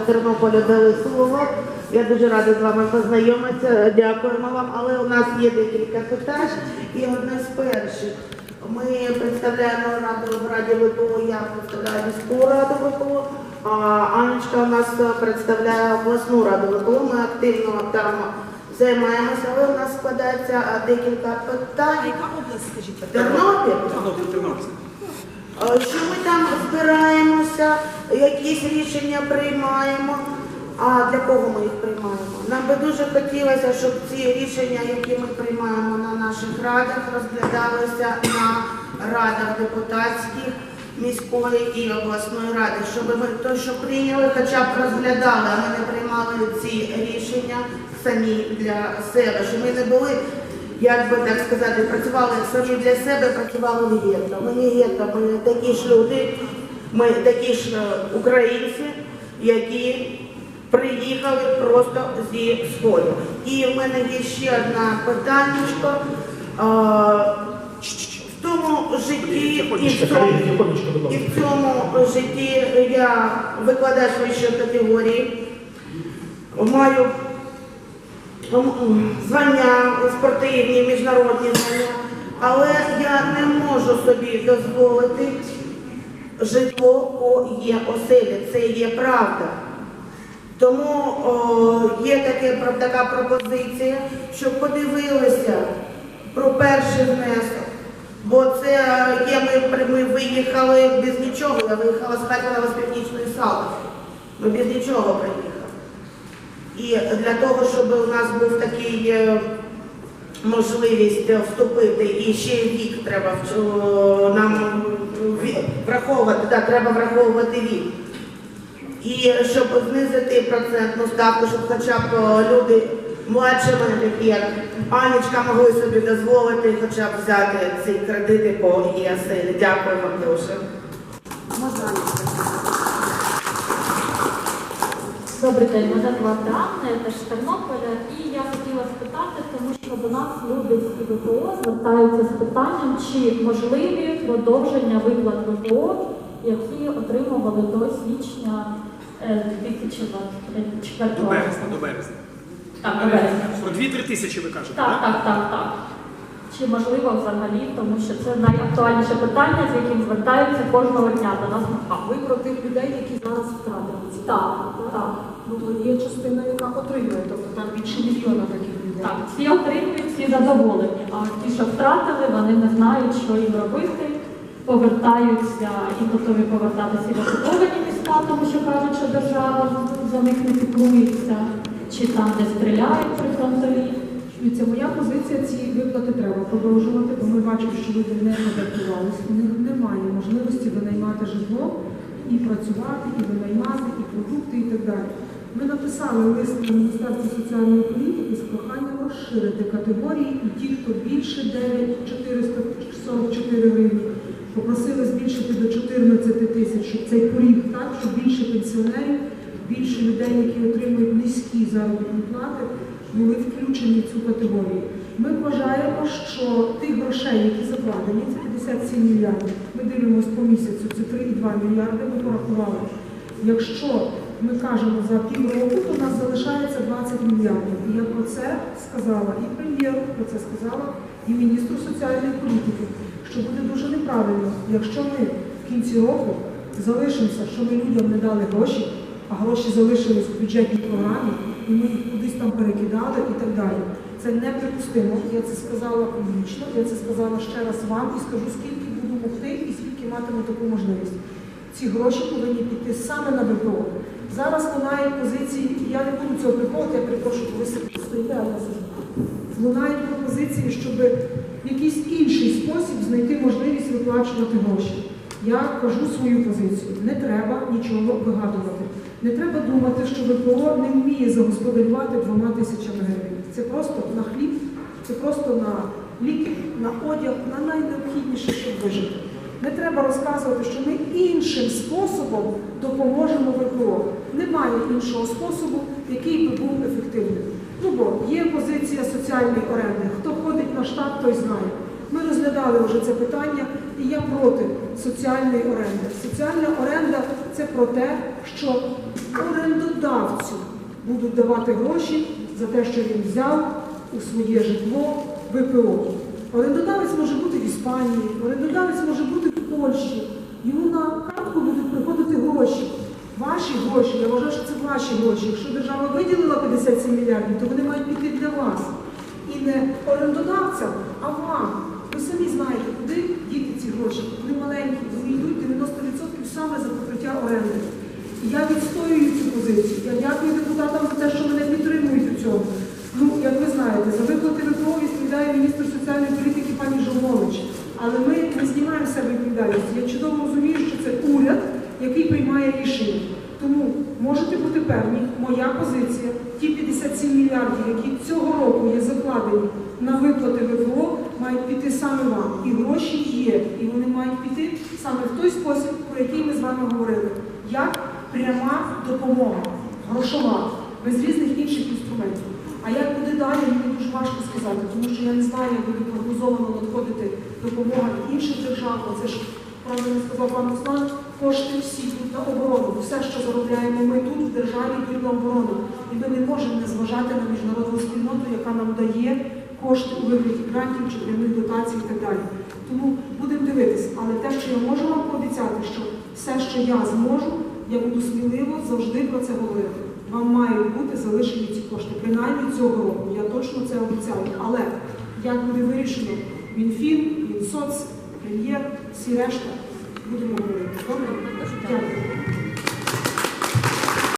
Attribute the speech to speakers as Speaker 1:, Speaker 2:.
Speaker 1: Тернополя дали слово. Я дуже рада з вами познайомитися. Дякуємо вам. Але у нас є декілька питань. І одне з перших. Ми представляємо раду в Раді ВПО, я представляю міську раду ВПО, а Анечка у нас представляє обласну раду ВПО. Ми активно там займаємося, але у нас складається декілька питань.
Speaker 2: яка область, скажіть?
Speaker 1: Тернопіль.
Speaker 2: Тернопіль, Тернопіль.
Speaker 1: Що ми там збираємося, якісь рішення приймаємо. А для кого ми їх приймаємо? Нам би дуже хотілося, щоб ці рішення, які ми приймаємо на наших радах, розглядалися на радах депутатських, міської і обласної ради, щоб ми то, що прийняли, хоча б розглядали, а ми не приймали ці рішення самі для себе, щоб ми не були як би так сказати, працювали самі для себе, працювали в гетто. Ми не гетто, ми такі ж люди, ми такі ж е, українці, які приїхали просто зі сходу. І в мене є ще одне питаннячко. Е, В тому житті і в цьому, і в цьому житті я викладач вищої категорії, маю звання спортивні, міжнародні звання, але я не можу собі дозволити житло по є оселі. Це є правда. Тому о, є таке, така пропозиція, щоб подивилися про перший внесок. Бо це є, ми, ми виїхали без нічого, я виїхала з Харкова з північної сали. Ми без нічого приїхали. І для того, щоб у нас був такий е, можливість е, вступити, і ще вік треба нам враховувати, да, треба враховувати вік. І щоб знизити процентну ставку, щоб хоча б е, люди младші мене, такі як Анечка, могли собі дозволити хоча б взяти ці кредити по ЄСЛ. Дякую вам дуже.
Speaker 3: Добрий день, мене звати Анна, я теж з Тернополя. І я хотіла спитати, тому що до нас люди з ВПО звертаються з питанням, чи можливі продовження виплат ВПО, які отримували до січня е, 2024
Speaker 2: До
Speaker 3: року.
Speaker 2: березня, до березня.
Speaker 3: Так, до березня.
Speaker 2: Про 2-3 тисячі ви кажете,
Speaker 3: Так, так, так, так. Чи можливо взагалі, тому що це найактуальніше питання, з яким звертаються кожного дня до нас.
Speaker 4: А ви про тих людей, які зараз втратили
Speaker 3: Так, так.
Speaker 4: Ну, то є частина, яка отримує, тобто там більше мільйона таких людей.
Speaker 3: Так, всі отримують, всі задоволені. А ті, що втратили, вони не знають, що їм робити, повертаються і готові повертатися в окуповані міста, тому що кажуть, що держава за них не піклується, чи там, де стріляють при фронтові.
Speaker 4: Дивіться, моя позиція ці виплати треба продовжувати, бо ми бачимо, що люди не адаптувалися, у них немає можливості винаймати житло і працювати, і винаймати, і продукти, і так далі. Ми написали лист на Міністерство соціальної політики з проханням розширити категорії, і ті, хто більше 9444 гривні, попросили збільшити до 14 тисяч, щоб цей поріг, так, щоб більше пенсіонерів, більше людей, які отримують низькі заробітні плати, були включені в цю категорію. Ми вважаємо, що тих грошей, які закладені, це 57 мільярдів. Ми дивимося по місяцю, це 3,2 мільярди, ми порахували. Якщо ми кажемо за півроку, то у нас залишається 20 мільярдів. І я про це сказала і прем'єру, про це сказала і міністру соціальної політики, що буде дуже неправильно, якщо ми в кінці року залишимося, що ми людям не дали гроші, а гроші залишились в бюджетній програмі, і ми їх кудись там перекидали і так далі. Це неприпустимо. Я це сказала публічно, я це сказала ще раз вам і скажу, скільки буду могти і скільки матиму таку можливість. Ці гроші повинні піти саме на ВПО. Зараз лунають позиції, і я не буду цього приховувати, я перепрошую, ви стоїте, але лунають пропозиції, щоб в якийсь інший спосіб знайти можливість виплачувати гроші. Я кажу свою позицію. Не треба нічого вигадувати. Не треба думати, що ВПО не вміє загосподарювати двома тисячами гривень. Це просто на хліб, це просто на ліки, на одяг, на найнеобхідніше, щоб вижити. Не треба розказувати, що ми іншим способом допоможемо ВПО. Немає іншого способу, який би був ефективним. Ну бо є позиція соціальної оренди. Хто ходить на штат, той знає. Ми розглядали вже це питання, і я проти соціальної оренди. Соціальна оренда це про те, що оренду будуть давати гроші за те, що він взяв у своє житло ВПО. Орендодавець може бути в Іспанії, орендодавець може бути в Польщі. Йому на картку будуть приходити гроші. Ваші гроші, я вважаю, що це ваші гроші. Якщо держава виділила 57 мільярдів, то вони мають піти для вас. І не орендодавцям, а вам. Ви самі знаєте, куди діти ці гроші. Вони маленькі, вони йдуть 90% саме за покриття оренди. І я відстоюю цю позицію. Я дякую депутатам за те, що мене підтримують у цьому. Знаєте, за виплати ВПО відповідає міністр соціальної політики пані Жолнович. Але ми не знімаємо себе відповідальність. Я чудово розумію, що це уряд, який приймає рішення. Тому можете бути певні, моя позиція, ті 57 мільярдів, які цього року є закладені на виплати ВПО, мають піти саме вам. І гроші є, і вони мають піти саме в той спосіб, про який ми з вами говорили. Як пряма допомога, грошова, без різних інших інструментів. А як буде далі, мені дуже важко сказати, тому що я не знаю, як буде прогнозовано надходити допомога від інших держав. Це ж правильно сказав пан Руслан, кошти всі йдуть на оборону. Все, що заробляємо ми тут, в державі, йдуть на оборону. І ми не можемо не зважати на міжнародну спільноту, яка нам дає кошти у вигляді грантів чи прямих дотацій і так далі. Тому будемо дивитись, але те, що я можу вам пообіцяти, що все, що я зможу, я буду сміливо завжди про це говорити. Вам мають бути залишені ці кошти, принаймні цього року. Я точно це обіцяю. Але як буде вирішено Мінфін, Мінсоц, прем'єр, всі решта, будемо говорити. Добре? Дякую.